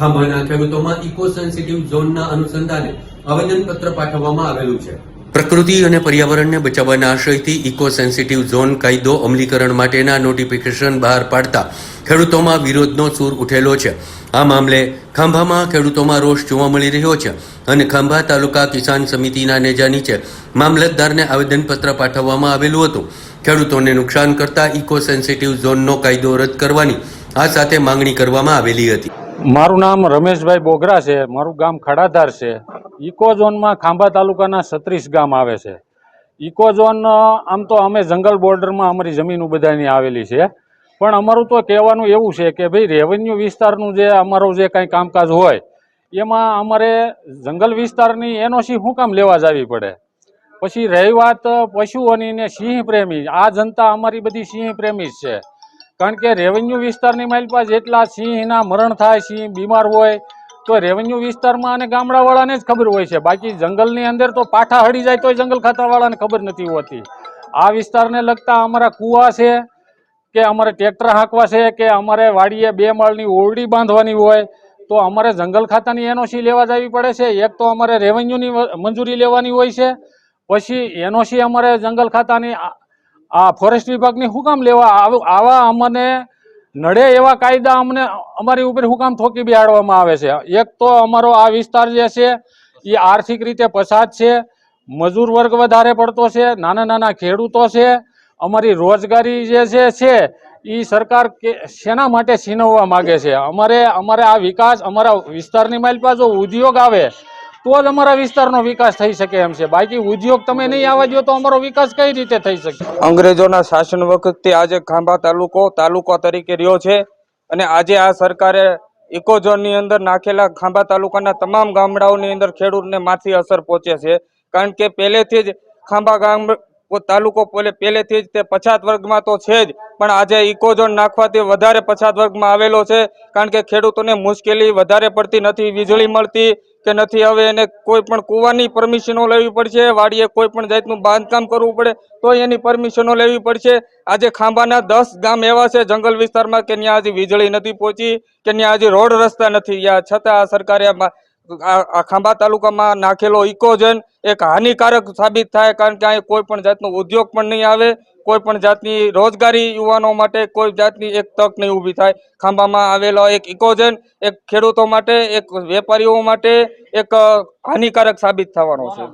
ખાંભાના ખેડૂતોમાં eco sensitive ઝોનના અનુસંધાને આવેદનપત્ર પાઠવવામાં આવેલું છે. પ્રકૃતિ અને પર્યાવરણને બચાવવાના આશયથી ઇકો સેન્સિટિવ ઝોન કાયદો અમલીકરણ માટેના નોટિફિકેશન બહાર પાડતા ખેડૂતોમાં વિરોધનો સૂર ઉઠેલો છે. આ મામલે ખાંભામાં ખેડૂતોમાં રોષ જોવા મળી રહ્યો છે અને ખાંભા તાલુકા કિસાન સમિતિના નેજા નીચે મામલતદારને આવેદનપત્ર પાઠવવામાં આવેલું હતું. ખેડૂતોને નુકસાન કરતા ઇકો સેન્સિટિવ ઝોનનો કાયદો રદ કરવાની આ સાથે માંગણી કરવામાં આવેલી હતી. મારું નામ રમેશભાઈ બોગરા છે, મારું ગામ ખડાધાર છે. ઇકોઝોનમાં ખાંભા તાલુકાના છત્રીસ ગામ આવે છે. ઇકોઝોન આમ તો અમે જંગલ બોર્ડરમાં અમારી જમીન બધાની આવેલી છે. પણ અમારું તો કહેવાનું એવું છે કે ભાઈ રેવન્યુ વિસ્તારનું જે અમારું જે કાંઈ કામકાજ હોય, એમાં અમારે જંગલ વિસ્તારની એનઓસી શું કામ લેવા જવી પડે? પછી રહી વાત પશુઓની ને સિંહ પ્રેમી આ જનતા અમારી બધી સિંહ પ્રેમી છે. કારણ કે રેવન્યુ વિસ્તારની માલપા જેટલા સિંહના મરણ થાય, સિંહ બીમાર હોય, તો રેવન્યુ વિસ્તારમાં અને ગામડાવાળાને જ ખબર હોય છે. બાકી જંગલની અંદર તો પાઠા હળી જાય તોય જંગલ ખાતાવાળાને ખબર નથી હોતી. આ વિસ્તારને લગતા અમારા કૂવા છે કે અમારે ટ્રેક્ટર હાંકવા છે કે અમારે વાડીએ બે માળની ઓરડી બાંધવાની હોય, તો અમારે જંગલ ખાતાની એનઓસી લેવા જવી પડે છે. એક તો અમારે રેવન્યુની મંજૂરી લેવાની હોય છે, પછી એનઓસી અમારે જંગલ ખાતાની આ- ફોરેસ્ટ વિભાગની હુકમ કામ લેવા આવ- અમને નડે એવા કાયદા અમને અમારી ઉપર શું કામ થોકી બિહાડવામાં આવે છે? એક તો અમારો આ વિસ્તાર જે છે, એ આર્થિક રીતે પછાત છે, મજૂર વર્ગ વધારે પડતો છે, નાના નાના ખેડૂતો છે, અમારી રોજગારી જે છે છે, એ સરકાર કે, શેના માટે છીનવવા માગે છે? અમારે અમારે આ વિકાસ, અમારા વિસ્તારની માઇલ જો ઉદ્યોગ આવે તો જ અમારા વિસ્તારનો વિકાસ થઈ શકે એમ છે. બાકી ઉદ્યોગ તમે નહીં આવવા દો તો અમારો વિકાસ કઈ રીતે થઈ શકે? અંગ્રેજોના શાસન વખતથી આજે ખાંભા તાલુકો તાલુકો તરીકે રહ્યો છે અને આજે આ સરકારે ઇકોઝોનની અંદર નાખેલા ખાંભા તાલુકાના તમામ ગામડાઓની અંદર ખેડૂતને માથી અસર પહોંચે છે. કારણ કે પહેલેથી જ ખાંભા ગામ તાલુકો પહેલેથી જ તે પછાત વર્ગમાં તો છે જ. પણ આજે ઇકોઝોન નાખવાથી વધારે પછાત વર્ગમાં આવેલો છે. કારણ કે ખેડૂતોને મુશ્કેલી વધારે પડતી નથી, વીજળી મળતી કે નથી. હવે એને કોઈ પણ કૂવાની પરમિશનો લેવી પડશે, વાડીએ કોઈ પણ જાતનું બાંધકામ કરવું પડે, તો એની પરમિશનો લેવી પડશે. આજે ખાંભાના દસ ગામ એવા છે જંગલ વિસ્તારમાં કે ત્યાં હજી વીજળી નથી પહોંચી, કે ત્યાં હજી રોડ રસ્તા નથી. યા છતાં આ સરકારે આ ખાંભા તાલુકામાં નાખેલો ઇકોજન એક હાનિકારક સાબિત થાય કારણ કે અહીં કોઈ પણ જાતનો ઉદ્યોગ પણ નહીં આવે, કોઈ પણ જાતની રોજગારી યુવાનો માટે કોઈ જાતની એક તક નહીં ઊભી થાય. ખાંભામાં આવેલો એક ઇકોજન એક ખેડૂતો માટે, એક વેપારીઓ માટે એક હાનિકારક સાબિત થવાનો છે.